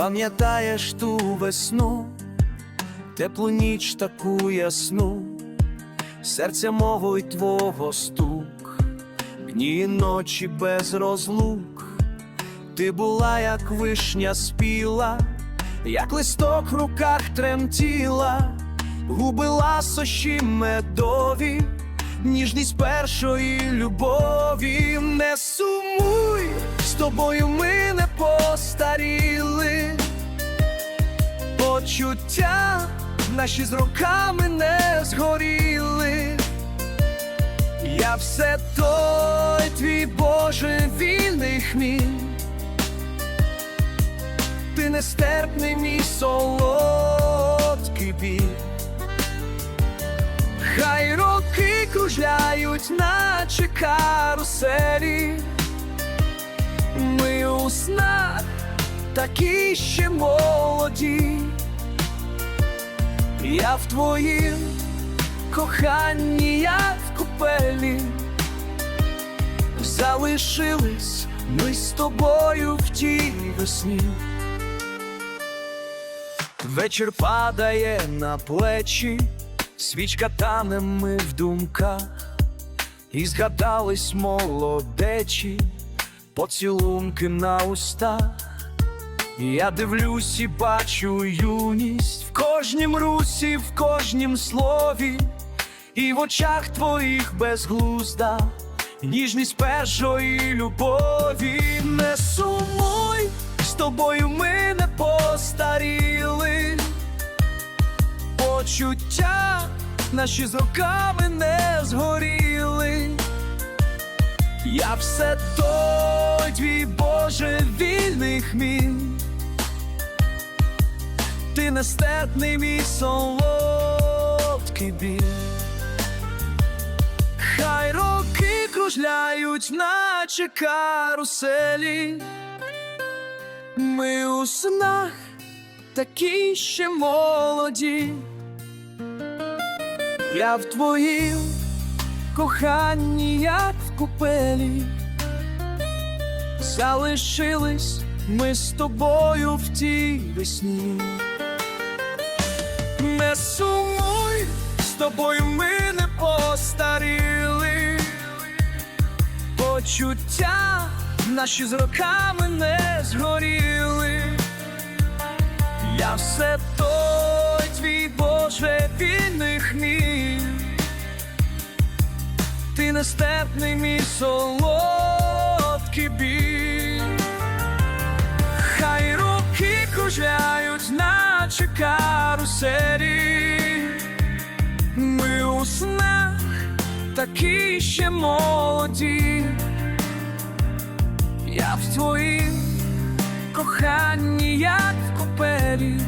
Пам'ятаєш ту весну, теплу ніч таку ясну, серця мого й твого стук, дні і ночі без розлук, ти була, як вишня спіла, як листок в руках тремтіла, губи ласощі медові, ніжність першої любові, не сумуй, з тобою ми не постаріли, почуття наші з роками не згоріли. Я все той твій Боже вільний хміль, ти нестерпний мій солодкий біль. Хай роки кружляють, наче каруселі. Ми у снах такі ще молоді. Я в твоїм коханні, як в купелі. Залишились ми з тобою в тій весні. Вечір падає на плечі, свічка тане ми в думках, і згадались молодечі, поцілунки на устах. Я дивлюсь і бачу юність в кожнім русі, в кожнім слові, і в очах твоїх безглузда, ніжність першої любові. Не сумуй, з тобою ми не постаріли, почуття наші з роками не згоріли. Я все той твій Боже вільний хміль, ти нестерпний мій солодкий біль. Хай роки кружляють, наче каруселі. Ми у снах такі ще молоді. Я в твоїм коханні, як в купелі, залишились ми з тобою в тій весні. Не сумуй, з тобою ми не постаріли, почуття наші з роками не згоріли. Я все той твій Боже вільний хміль ти нестерпний мій солодкий біль. Кружляють, наче каруселі. Ми у снах такі ще молоді. Я в твоїм коханні, як в купелі.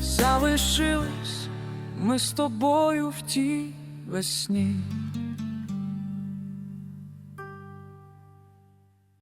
Залишились ми з тобою в тій весні.